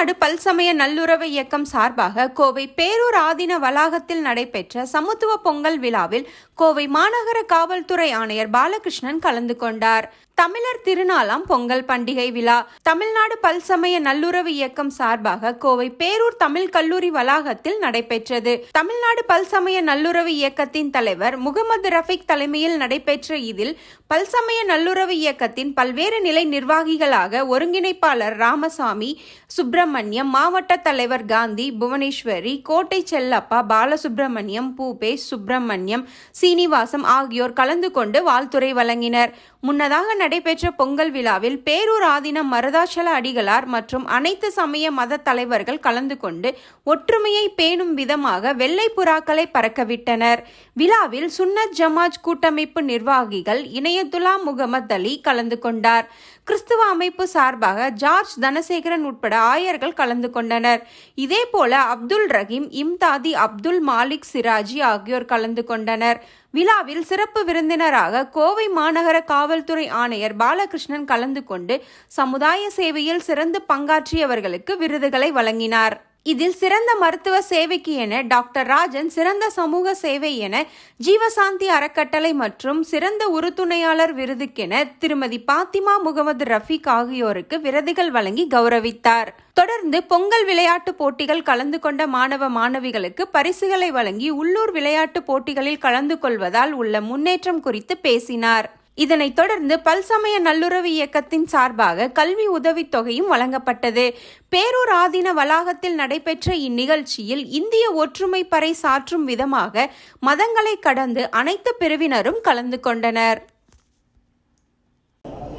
பல்சமய நல்லுறவு இயக்கம் சார்பாக கோவை பேரூர் ஆதீன வளாகத்தில் நடைபெற்ற சமத்துவ பொங்கல் விழாவில் கோவை மாநகர காவல்துறை ஆணையர் பாலகிருஷ்ணன் கலந்து கொண்டார். தமிழர் திருநாளாம் பொங்கல் பண்டிகை விழா. தமிழ்நாடு பல்சமய நல்லுறவு இயக்கம் சார்பாக கோவை பேரூர் தமிழ் கல்லூரி வளாகத்தில் நடைபெற்றது. தமிழ்நாடு பல்சமய நல்லுறவு இயக்கத்தின் தலைவர் முகமது ரஃபிக் தலைமையில் நடைபெற்ற இதில் பல்சமய நல்லுறவு இயக்கத்தின் பல்வேறு நிலை நிர்வாகிகளாக ஒருங்கிணைப்பாளர் ராமசாமி சுப்பிரமணியம் மாவட்ட தலைவர் காந்தி புவனேஸ்வரி கோட்டை செல்லப்பா பாலசுப்பிரமணியம் பூபேஷ் சுப்பிரமணியம் சீனிவாசம் ஆகியோர் கலந்து கொண்டு வாழ்த்துரை வழங்கினர். முன்னதாக நடைபெற்ற பொங்கல் விழாவில் பேரூர் ஆதீனம் மருதாச்சல அடிகளார் மற்றும் அனைத்து சமய மத தலைவர்கள் கலந்து கொண்டு ஒற்றுமையை பேணும் விதமாக வெள்ளை புறாக்களை பறக்கவிட்டனர். விழாவில் சுன்னத் ஜமாஜ் கூட்டமைப்பு நிர்வாகிகள் இணையத்துல்லா முகமது அலி கலந்து கொண்டார். கிறிஸ்துவ அமைப்பு சார்பாக ஜார்ஜ் தனசேகரன் உட்பட ஆயர்கள் கலந்து கொண்டனர். இதேபோல அப்துல் ரஹீம் இம்தாதி அப்துல் மாலிக் சிராஜி ஆகியோர் கலந்து கொண்டனர். விழாவில் சிறப்பு விருந்தினராக கோவை மாநகர காவல்துறை ஆணையர் பாலகிருஷ்ணன் கலந்து கொண்டு சமுதாய சேவையில் சிறந்து பங்காற்றியவர்களுக்கு விருதுகளை வழங்கினார். இதில் சிறந்த மருத்துவ சேவைக்கு என டாக்டர் ராஜன் சிறந்த சமூக சேவை என ஜீவசாந்தி அறக்கட்டளை மற்றும் சிறந்த உறுதுணையாளர் விருதுக்கென திருமதி பாத்திமா முகமது ரஃபீக் ஆகியோருக்கு விருதுகள் வழங்கி கௌரவித்தார். தொடர்ந்து பொங்கல் விளையாட்டு போட்டிகள் கலந்து கொண்ட மாணவ மாணவிகளுக்கு பரிசுகளை வழங்கி உள்ளூர் விளையாட்டு போட்டிகளில் கலந்து கொள்வதால் உள்ள முன்னேற்றம் குறித்து பேசினார். இதனைத் தொடர்ந்து பல்சமய நல்லுறவு இயக்கத்தின் சார்பாக கல்வி உதவித்தொகையும் வழங்கப்பட்டது. பேரூர் ஆதீன வளாகத்தில் நடைபெற்ற இந்நிகழ்ச்சியில் இந்திய ஒற்றுமை பறை சாற்றும் விதமாக மதங்களை கடந்து அனைத்து பிரிவினரும் கலந்து கொண்டனர்.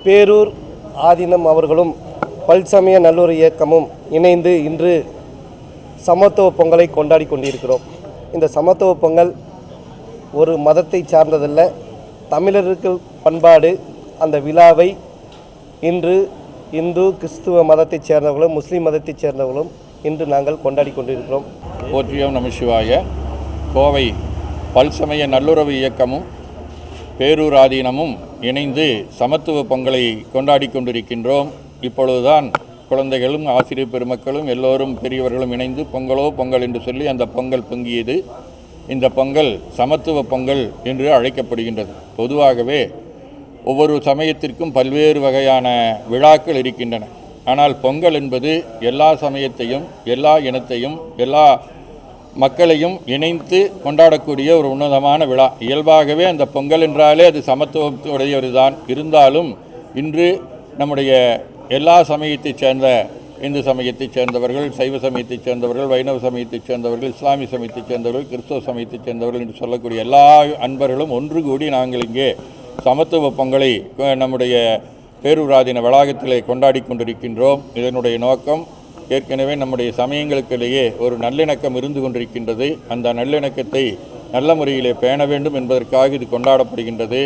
பேரூர் ஆதீனம் அவர்களும் பல்சமய நல்லூர் இயக்கமும் இணைந்து இன்று சமத்துவ பொங்கலை கொண்டாடி கொண்டிருக்கிறோம். இந்த சமத்துவ பொங்கல் ஒரு மதத்தை சார்ந்ததல்ல தமிழருக்கு பண்பாடு அந்த விழாவை இன்று இந்து கிறிஸ்துவ மதத்தைச் சேர்ந்தவர்களும் முஸ்லீம் மதத்தைச் சேர்ந்தவர்களும் இன்று நாங்கள் கொண்டாடி கொண்டிருக்கிறோம். போற்றியோம் நமசிவாய கோவை பல்சமய நல்லுறவு இயக்கமும் பேரூராதீனமும் இணைந்து சமத்துவ பொங்கலை கொண்டாடி கொண்டிருக்கின்றோம். இப்பொழுதுதான் குழந்தைகளும் ஆசிரியர் பெருமக்களும் எல்லோரும் பெரியவர்களும் இணைந்து பொங்கலோ பொங்கல் என்று சொல்லி அந்த பொங்கல் பொங்கியது. இந்த பொங்கல் சமத்துவ பொங்கல் என்று அழைக்கப்படுகின்றது. பொதுவாகவே ஒவ்வொரு சமயத்திற்கும் பல்வேறு வகையான விழாக்கள் இருக்கின்றன. ஆனால் பொங்கல் என்பது எல்லா சமயத்தையும் எல்லா இனத்தையும் எல்லா மக்களையும் இணைத்து கொண்டாடக்கூடிய ஒரு உன்னதமான விழா. இயல்பாகவே அந்த பொங்கல் என்றாலே அது சமத்துவத்துடையது தான் இருந்தாலும் இன்று நம்முடைய எல்லா சமயத்தைச் சேர்ந்த இந்து சமயத்தைச் சேர்ந்தவர்கள் சைவ சமயத்தைச் சேர்ந்தவர்கள் வைணவ சமயத்தைச் சேர்ந்தவர்கள் இஸ்லாமிய சமயத்தைச் சேர்ந்தவர்கள் கிறிஸ்தவ சமயத்தைச் சேர்ந்தவர்கள் என்று சொல்லக்கூடிய எல்லா அன்பர்களும் ஒன்று கூடி நாங்கள் இங்கே சமத்துவ பொங்கலை நம்முடைய பேரூராதீன வளாகத்திலே கொண்டாடி கொண்டிருக்கின்றோம். இதனுடைய நோக்கம் ஏற்கனவே நம்முடைய சமயங்களுக்கிடையே ஒரு நல்லிணக்கம் இருந்து கொண்டிருக்கின்றது. அந்த நல்லிணக்கத்தை நல்ல முறையிலே பேண வேண்டும் என்பதற்காக இது கொண்டாடப்படுகின்றது.